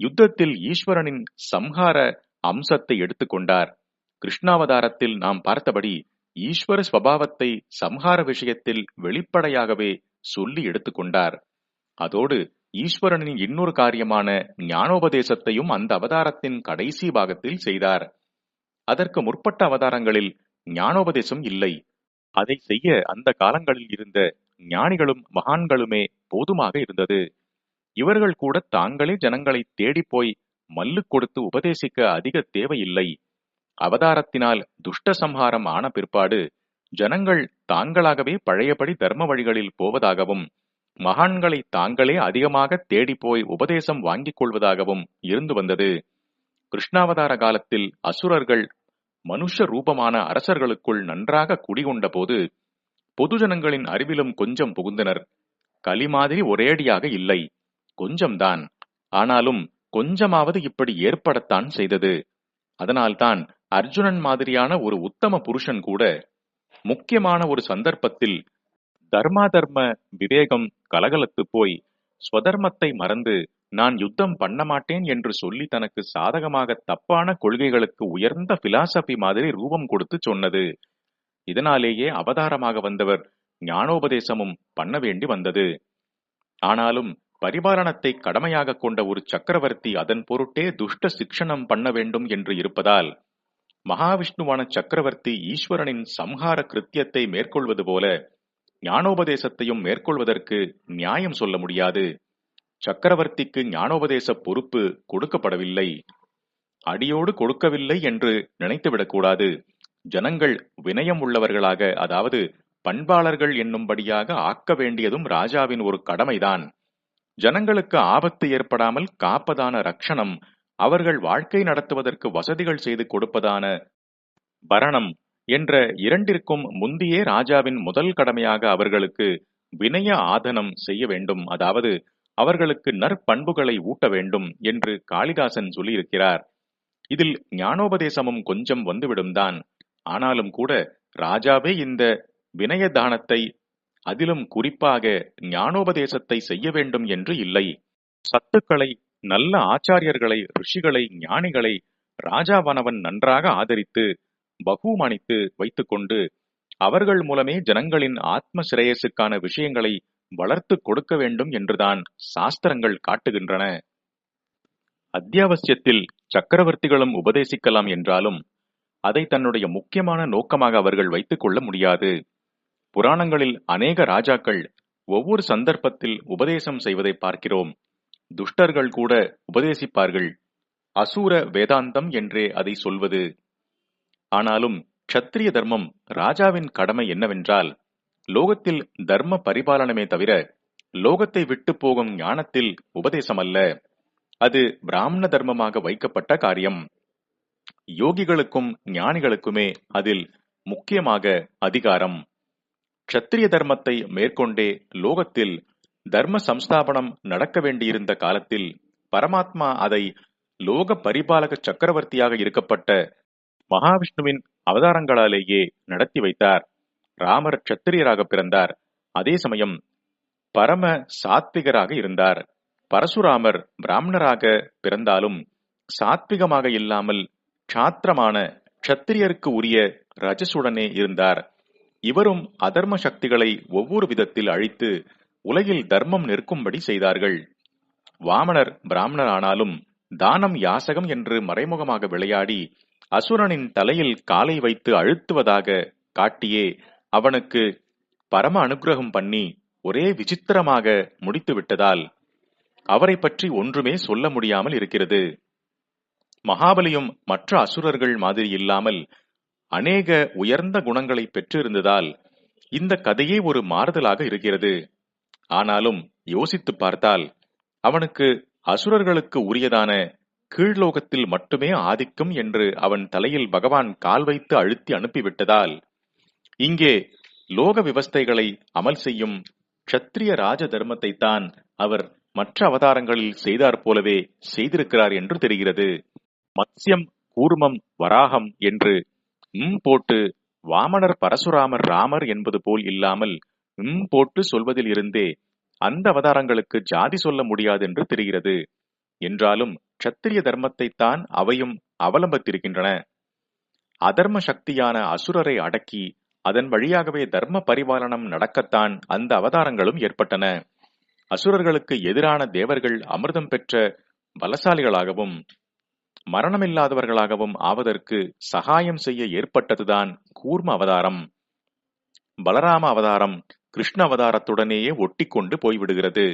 யுத்தத்தில் ஈஸ்வரனின் சம்ஹார அம்சத்தை எடுத்துக்கொண்டார் கிருஷ்ணாவதாரத்தில் நாம் பார்த்தபடி ஈஸ்வர ஸ்வபாவத்தை சம்ஹார விஷயத்தில் வெளிப்படையாகவே சொல்லி எடுத்துக்கொண்டார் அதோடு ஈஸ்வரனின் இன்னொரு காரியமான ஞானோபதேசத்தையும் அந்த அவதாரத்தின் கடைசி பாகத்தில் செய்தார். அதற்கு முற்பட்ட அவதாரங்களில் ஞானோபதேசம் இல்லை. அதை செய்ய அந்த காலங்களில் இருந்த ஞானிகளும் மகான்களுமே போதுமாக இருந்தது. இவர்கள் கூட தாங்களே ஜனங்களை தேடிப்போய் மல்லு கொடுத்து உபதேசிக்க அதிக தேவையில்லை. அவதாரத்தினால் துஷ்ட சம்ஹாரம் ஆன பிற்பாடு ஜனங்கள் தாங்களாகவே பழையபடி தர்ம வழிகளில் போவதாகவும் மகான்களை தாங்களே அதிகமாக தேடிப்போய் உபதேசம் வாங்கிக் கொள்வதாகவும் இருந்து வந்தது. கிருஷ்ணாவதார காலத்தில் அசுரர்கள் மனுஷ ரூபமான அரசர்களுக்குள் நன்றாக குடிகொண்ட போது பொதுஜனங்களின் அறிவிலும் கொஞ்சம் புகுந்தனர். களி மாதிரி ஒரேடியாக இல்லை. கொஞ்சம்தான். ஆனாலும் கொஞ்சமாவது இப்படி ஏற்படத்தான் செய்தது. அதனால்தான் அர்ஜுனன் மாதிரியான ஒரு உத்தம புருஷன் கூட முக்கியமான ஒரு சந்தர்ப்பத்தில் தர்மா தர்ம விவேகம் கலகலத்து போய் ஸ்வதர்மத்தை மறந்து நான் யுத்தம் பண்ண மாட்டேன் என்று சொல்லி தனக்கு சாதகமாக தப்பான கொள்கைகளுக்கு உயர்ந்த பிலாசபி மாதிரி ரூபம் கொடுத்து சொன்னது. இதனாலேயே அவதாரமாக வந்தவர் ஞானோபதேசமும் பண்ண வேண்டி வந்தது. ஆனாலும் பரிபாலனத்தை கடமையாக கொண்ட ஒரு சக்கரவர்த்தி அதன் பொருட்டே துஷ்ட சிக்ஷணம் பண்ண வேண்டும் என்று இருப்பதால் மகாவிஷ்ணுவான சக்கரவர்த்தி ஈஸ்வரனின் சம்ஹார கிருத்தியத்தை மேற்கொள்வது போல ஞானோபதேசத்தையும் மேற்கொள்வதற்கு நியாயம் சொல்ல முடியாது. சக்கரவர்த்திக்கு ஞானோபதேச பொறுப்பு கொடுக்கப்படவில்லை. அடியோடு கொடுக்கவில்லை என்று நினைத்துவிடக்கூடாது. ஜனங்கள் வினயம் உள்ளவர்களாக அதாவது பண்பாளர்கள் என்னும்படியாக ஆக்க வேண்டியதும் ராஜாவின் ஒரு கடமைதான். ஜனங்களுக்கு ஆபத்து ஏற்படாமல் காப்பதான ரக்ஷணம் அவர்கள் வாழ்க்கை நடத்துவதற்கு வசதிகள் செய்து கொடுப்பதான பரணம் என்ற இரண்டிற்கும் முந்தியே ராஜாவின் முதல் கடமையாக அவர்களுக்கு வினய ஆதனம் செய்ய வேண்டும். அதாவது அவர்களுக்கு நற்பண்புகளை ஊட்ட வேண்டும் என்று காளிதாசன் சொல்லியிருக்கிறார். இதில் ஞானோபதேசமும் கொஞ்சம் வந்துவிடும் தான். ஆனாலும் கூட ராஜாவே இந்த வினய தானத்தை அதிலும் குறிப்பாக ஞானோபதேசத்தை செய்ய வேண்டும் என்று இல்லை. சத்துக்களை நல்ல ஆச்சாரியர்களை ரிஷிகளை ஞானிகளை ராஜாவானவன் நன்றாக ஆதரித்து பகுமானித்து வைத்துக்கொண்டு அவர்கள் மூலமே ஜனங்களின் ஆத்ம சிரேயசுக்கான விஷயங்களை வளர்த்து கொடுக்க வேண்டும் என்றுதான் சாஸ்திரங்கள் காட்டுகின்றன. அத்தியாவசியத்தில் சக்கரவர்த்திகளும் உபதேசிக்கலாம் என்றாலும் அதை தன்னுடைய முக்கியமான நோக்கமாக அவர்கள் வைத்துக் கொள்ள முடியாது. புராணங்களில் அநேக ராஜாக்கள் ஒவ்வொரு சந்தர்ப்பத்தில் உபதேசம் செய்வதை பார்க்கிறோம். துஷ்டர்கள் கூட உபதேசிப்பார்கள். அசூர வேதாந்தம் என்றே அதை சொல்வது. ஆனாலும் க்ஷத்திரிய தர்மம் ராஜாவின் கடமை என்னவென்றால் லோகத்தில் தர்ம பரிபாலனமே தவிர லோகத்தை விட்டு போகும் ஞானத்தில் உபதேசம் அல்ல அது பிராமண தர்மமாக வைக்கப்பட்ட காரியம். யோகிகளுக்கும் ஞானிகளுக்குமே அதில் முக்கியமாக அதிகாரம். க்ஷத்திரிய தர்மத்தை மேற்கொண்டே லோகத்தில் தர்ம சம்ஸ்தாபனம் நடக்க வேண்டியிருந்த காலத்தில் பரமாத்மா அதை லோக பரிபாலக சக்கரவர்த்தியாக இருக்கப்பட்ட மகாவிஷ்ணுவின் அவதாரங்களாலேயே நடத்தி வைத்தார். ராமர் க்ஷத்திரியராக பிறந்தார். அதே சமயம் பரம சாத்விகராக இருந்தார். பரசுராமர் பிராமணராக பிறந்தாலும் சாத்விகமாக இல்லாமல் க்ஷாத்திரமான க்ஷத்திரியருக்கு உரிய ரஜசுடனே இருந்தார். இவரும் அதர்ம சக்திகளை ஒவ்வொரு விதத்தில் அழித்து உலகில் தர்மம் நிற்கும்படி செய்தார்கள். வாமனர் பிராமணர் ஆனாலும் தானம் யாசகம் என்று மறைமுகமாக விளையாடி அசுரனின் தலையில் காலை வைத்து அழுத்துவதாக காட்டியே அவனுக்கு பரம அனுகிரகம் பண்ணி ஒரே விசித்திரமாக முடித்து விட்டதால் அவரை பற்றி ஒன்றுமே சொல்ல முடியாமல் இருக்கிறது. மகாபலியும் மற்ற அசுரர்கள் மாதிரி இல்லாமல் அநேக உயர்ந்த குணங்களை பெற்றிருந்ததால் இந்த கதையே ஒரு மாறுதலாக இருக்கிறது. ஆனாலும் யோசித்து பார்த்தால் அவனுக்கு அசுரர்களுக்கு உரியதான கீழ்லோகத்தில் மட்டுமே ஆதிக்கம் என்று அவன் தலையில் பகவான் கால் வைத்து அழுத்தி அனுப்பிவிட்டதால் இங்கே லோக விவஸ்தைகளை அமல் செய்யும் க்ஷத்திரிய ராஜ தர்மத்தை தான் அவர் மற்ற அவதாரங்களில் செய்தார் போலவே செய்திருக்கிறார் என்று தெரிகிறது. மத்ஸ்யம் கூர்மம் வராகம் என்று ம் போட்டு. வாமனர் பரசுராமர் ராமர் என்பது போல் இல்லாமல் ம் போட்டு சொல்வதில் இருந்தே அந்த அவதாரங்களுக்கு ஜாதி சொல்ல முடியாது என்று தெரிகிறது. என்றாலும் க்ஷத்திரிய தர்மத்தைத்தான் அவையும் அவலம்பித்திருக்கின்றன. அதர்ம சக்தியான அசுரரை அடக்கி அதன் வழியாகவே தர்ம பரிபாலனம் நடக்கத்தான் அந்த அவதாரங்களும் ஏற்பட்டன. அசுரர்களுக்கு எதிரான தேவர்கள் அமிர்தம் பெற்ற பலசாலிகளாகவும் மரணமில்லாதவர்களாகவும் ஆவதற்கு சகாயம் செய்ய ஏற்பட்டதுதான் கூர்ம அவதாரம். பலராம அவதாரம் கிருஷ்ண அவதாரத்துடனேயே ஒட்டிக்கொண்டு போய்விடுகிறது.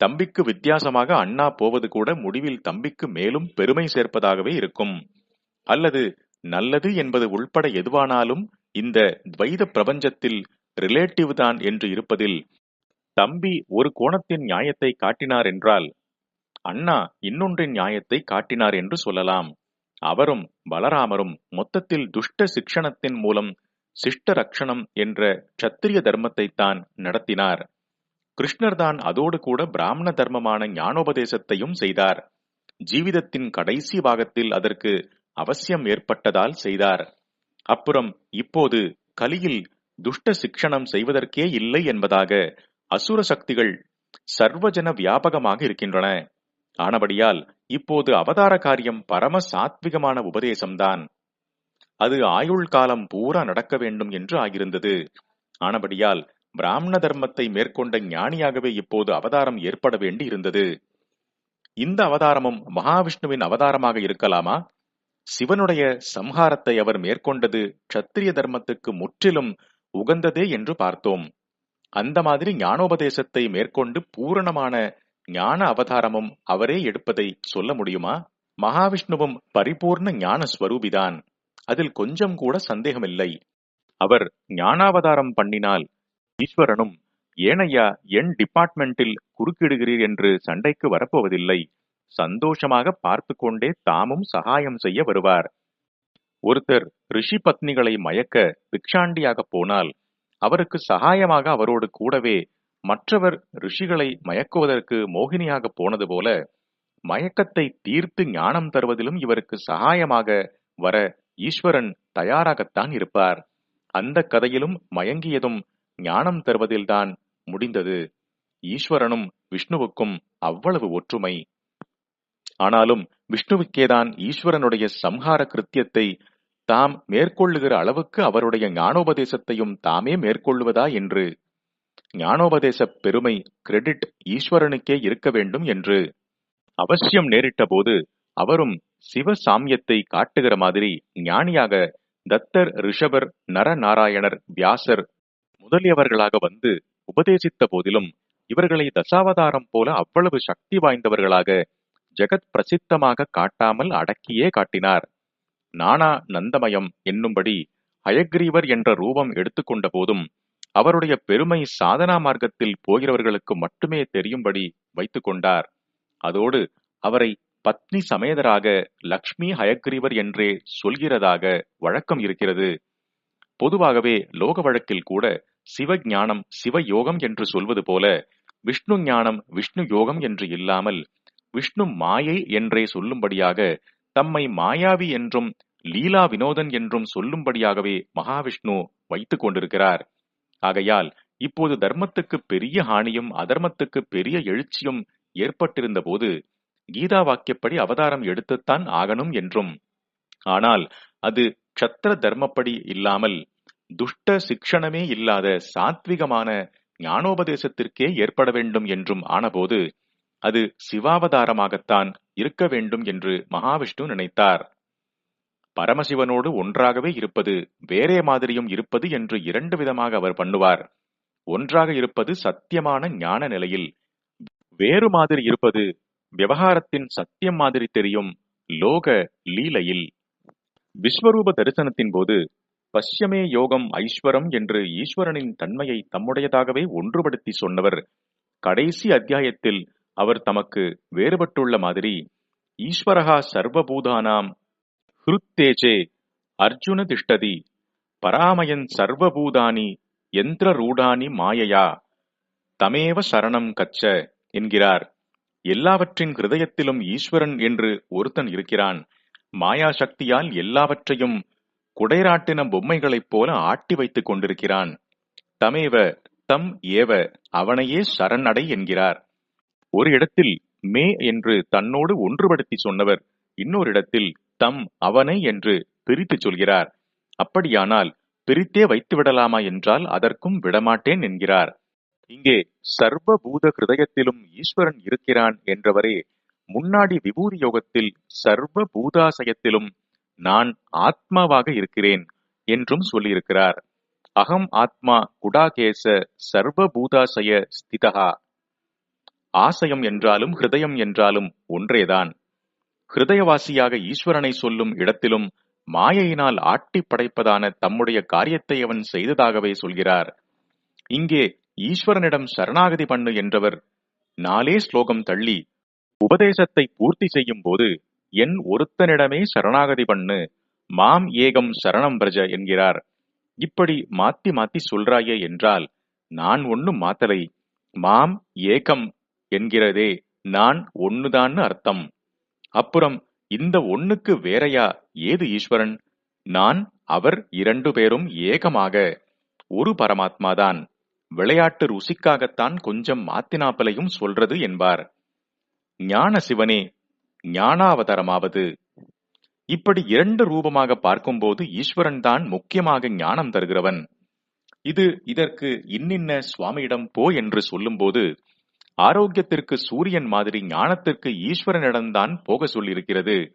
தம்பிக்கு வித்தியாசமாக அண்ணா போவது கூட முடிவில் தம்பிக்கு மேலும் பெருமை சேர்ப்பதாகவே இருக்கும். அல்லது நல்லது என்பது உள்பட எதுவானாலும் இந்த துவைத பிரபஞ்சத்தில் ரிலேட்டிவ் தான் என்று இருப்பதில் தம்பி ஒரு கோணத்தின் நியாயத்தை காட்டினார் என்றால் அண்ணா இன்னொன்றின் நியாயத்தை காட்டினார் என்று சொல்லலாம். அவரும் பலராமரும் மொத்தத்தில் துஷ்ட சிக்ஷணத்தின் மூலம் சிஷ்ட ரக்ஷணம் என்ற க்ஷத்திரிய தர்மத்தைத்தான் நடத்தினார். கிருஷ்ணர் தான் அதோடு கூட பிராமண தர்மமான ஞானோபதேசத்தையும் செய்தார். ஜீவிதத்தின் கடைசி பாகத்தில் அதற்கு அவசியம் ஏற்பட்டதால் செய்தார். அப்புறம் இப்போது கலியில் துஷ்ட சிக்ஷணம் செய்வதற்கே இல்லை என்பதாக அசுர சக்திகள் சர்வஜன வியாபகமாக இருக்கின்றன. ஆனபடியால் இப்போது அவதார காரியம் பரம சாத்விகமான உபதேசம்தான். அது ஆயுள் காலம் பூரா நடக்க வேண்டும் என்று ஆகியிருந்தது. ஆனபடியால் பிராமண தர்மத்தை மேற்கொண்ட ஞானியாகவே இப்போது அவதாரம் ஏற்பட வேண்டி இருந்தது இந்த அவதாரமும் மகாவிஷ்ணுவின் அவதாரமாக இருக்கலாமா? சிவனுடைய சம்ஹாரத்தை அவர் மேற்கொண்டது க்ஷத்திரிய தர்மத்துக்கு முற்றிலும் உகந்ததே என்று பார்த்தோம். அந்த மாதிரி ஞானோபதேசத்தை மேற்கொண்டு பூரணமான ஞான அவதாரமும் அவரே எடுப்பதை சொல்ல முடியுமா? மகாவிஷ்ணுவும் பரிபூர்ண ஞான ஸ்வரூபிதான். அதில் கொஞ்சம் கூட சந்தேகமில்லை. அவர் ஞானாவதாரம் பண்ணினால் ஈஸ்வரனும் ஏனையா என் டிபார்ட்மெண்டில் குறுக்கிடுகிறீர் என்று சண்டைக்கு வரப்போவதில்லை. சந்தோஷமாக பார்த்து கொண்டே தாமும் சகாயம் செய்ய வருவார். ஒருத்தர் ரிஷி பத்னிகளை மயக்க பிக்ஷாண்டியாக போனால் அவருக்கு சகாயமாக அவரோடு கூடவே மற்றவர் ரிஷிகளை மயக்குவதற்கு மோகினியாக போனது போல மயக்கத்தை தீர்த்து ஞானம் தருவதிலும் இவருக்கு சகாயமாக வர ஈஸ்வரன் தயாராகத்தான் இருப்பார். அந்த கதையிலும் மயங்கியதும் ஞானம் தருவதில்தான் முடிந்தது. ஈஸ்வரனும் விஷ்ணுவுக்கும் அவ்வளவு ஒற்றுமை. ஆனாலும் விஷ்ணுவுக்கேதான் ஈஸ்வரனுடைய சம்ஹார கிருத்தியத்தை தாம் மேற்கொள்ளுகிற அளவுக்கு அவருடைய ஞானோபதேசத்தையும் தாமே மேற்கொள்வதா என்று ஞானோபதேச பெருமை கிரெடிட் ஈஸ்வரனுக்கே இருக்க வேண்டும் என்று அவசியம் நேரிட்ட போது அவரும் சிவ சாமியத்தை காட்டுகிற மாதிரி ஞானியாக தத்தர் ரிஷபர் நரநாராயணர் வியாசர் முதலியவர்களாக வந்து உபதேசித்த போதிலும் இவர்களை தசாவதாரம் போல அவ்வளவு சக்தி வாய்ந்தவர்களாக ஜெகத் பிரசித்தமாக காட்டாமல் அடக்கியே காட்டினார். நானா நந்தமயம் என்னும்படி ஹயக்ரீவர் என்ற ரூபம் எடுத்துக்கொண்ட போதும் அவருடைய பெருமை சாதனா மார்க்கத்தில் போகிறவர்களுக்கு மட்டுமே தெரியும்படி வைத்துக் கொண்டார். அதோடு அவரை பத்னி சமேதராக லக்ஷ்மி ஹயக்ரீவர் என்றே சொல்கிறதாக வழக்கம் இருக்கிறது. பொதுவாகவே லோக வழக்கில் கூட சிவ ஞானம் சிவ யோகம் என்று சொல்வது போல விஷ்ணு ஞானம் விஷ்ணு யோகம் என்று இல்லாமல் விஷ்ணு மாயை என்றே சொல்லும்படியாக தம்மை மாயாவி என்றும் லீலா வினோதன் என்றும் சொல்லும்படியாகவே மகாவிஷ்ணு வைத்துக் கொண்டிருக்கிறார். ஆகையால் இப்போது தர்மத்துக்கு பெரிய ஹானியும் அதர்மத்துக்கு பெரிய எழுச்சியும் ஏற்பட்டிருந்த போது கீதா வாக்கியப்படி அவதாரம் எடுத்துத்தான் ஆகணும் என்றும். ஆனால் அது க்ஷத்திர தர்மப்படி இல்லாமல் துஷ்ட சிக்ஷணமே இல்லாத சாத்விகமான ஞானோபதேசத்திற்கே ஏற்பட வேண்டும் என்றும் ஆனபோது அது சிவாவதாரமாகத்தான் இருக்க வேண்டும் என்று மகாவிஷ்ணு நினைத்தார். பரமசிவனோடு ஒன்றாகவே இருப்பது வேறே மாதிரியும் இருப்பது என்று இரண்டு விதமாக அவர் பண்ணுவார். ஒன்றாக இருப்பது சத்தியமான ஞான நிலையில் வேறு மாதிரி இருப்பது விவகாரத்தின் சத்தியம் மாதிரி தெரியும் லோக லீலையில். விஸ்வரூப தரிசனத்தின் போது பஷ்யமே யோகம் ஐஸ்வரம் என்று ஈஸ்வரனின் தன்மையை தம்முடையதாகவே ஒன்றுபடுத்தி சொன்னவர். கடைசி அத்தியாயத்தில் அவர் தமக்கு வேறுபட்டுள்ள மாதிரி ஈஸ்வரகா சர்வபூதானாம் ஹிருத்தேஜே அர்ஜுன திஷ்டதி பராமயன் சர்வபூதானி யந்திர ரூடானி மாயையா தமேவ சரணம் கச்ச என்கிறார். எல்லாவற்றின் ஹிருதயத்திலும் ஈஸ்வரன் என்று ஒருத்தன் இருக்கிறான். மாயா சக்தியால் எல்லாவற்றையும் குடைராட்டின பொம்மைகளைப் போல ஆட்டி வைத்துக் கொண்டிருக்கிறான். தமேவ தம் ஏவ அவனையே சரணடை என்கிறார். ஒரு இடத்தில் மே என்று தன்னோடு ஒன்றுபடுத்தி சொன்னவர் இன்னொரு இடத்தில் தம் அவனை என்று பிரித்துச் சொல்கிறார். அப்படியானால் பிரித்தே வைத்து விடலாமா என்றால் அதற்கும் விடமாட்டேன் என்கிறார். இங்கே சர்வ பூத ஹிருதயத்திலும் ஈஸ்வரன் இருக்கிறான் என்றவரே முன்னாடி விபூதி யோகத்தில் சர்வ பூதாசயத்திலும் நான் ஆத்மாவாக இருக்கிறேன் என்றும் சொல்லியிருக்கிறார். அகம் ஆத்மா குடாகேச சர்வ பூதாசய ஸ்திதகா ஆசயம் என்றாலும் ஹிருதயம் என்றாலும் ஒன்றேதான். ஹிருதயவாசியாக ஈஸ்வரனை சொல்லும் இடத்திலும் மாயையினால் ஆட்டி படைப்பதான தம்முடைய காரியத்தை அவன் செய்ததாகவே சொல்கிறார். இங்கே ஈஸ்வரனிடம் சரணாகதி பண்ணு என்றவர் நாலே ஸ்லோகம் தள்ளி உபதேசத்தை பூர்த்தி செய்யும் போது என் ஒருத்தனிடமே சரணாகதி பண்ணு மாம் ஏகம் சரணம் பிரஜ என்கிறார். இப்படி மாத்தி மாத்தி சொல்றாயே என்றால் நான் ஒன்னும் மாத்தலை மாம் ஏகம் என்கிறதே நான் ஒன்னுதான்னு அர்த்தம். அப்புறம் இந்த ஒண்ணுக்கு வேறையா ஏது ஈஸ்வரன்? நான் அவர் இரண்டு பேரும் ஏகமாக. ஒரு பரமாத்மாதான். விளையாட்டு ருசிக்காகத்தான் கொஞ்சம் மாத்தினாப்பலையும் சொல்றது என்பார். ஞான சிவனே ஞானாவதாரமாவது. இப்படி இரண்டு ரூபமாக பார்க்கும்போது ஈஸ்வரன் தான் முக்கியமாக ஞானம் தருகிறவன். இது இதற்கு இன்னின்ன சுவாமியிடம் போ என்று சொல்லும்போது ஆரோக்கியத்திற்கு சூரியன் மாதிரி ஞானத்திற்கு ஈஸ்வரனிடம்தான் போக சொல்லியிருக்கிறது.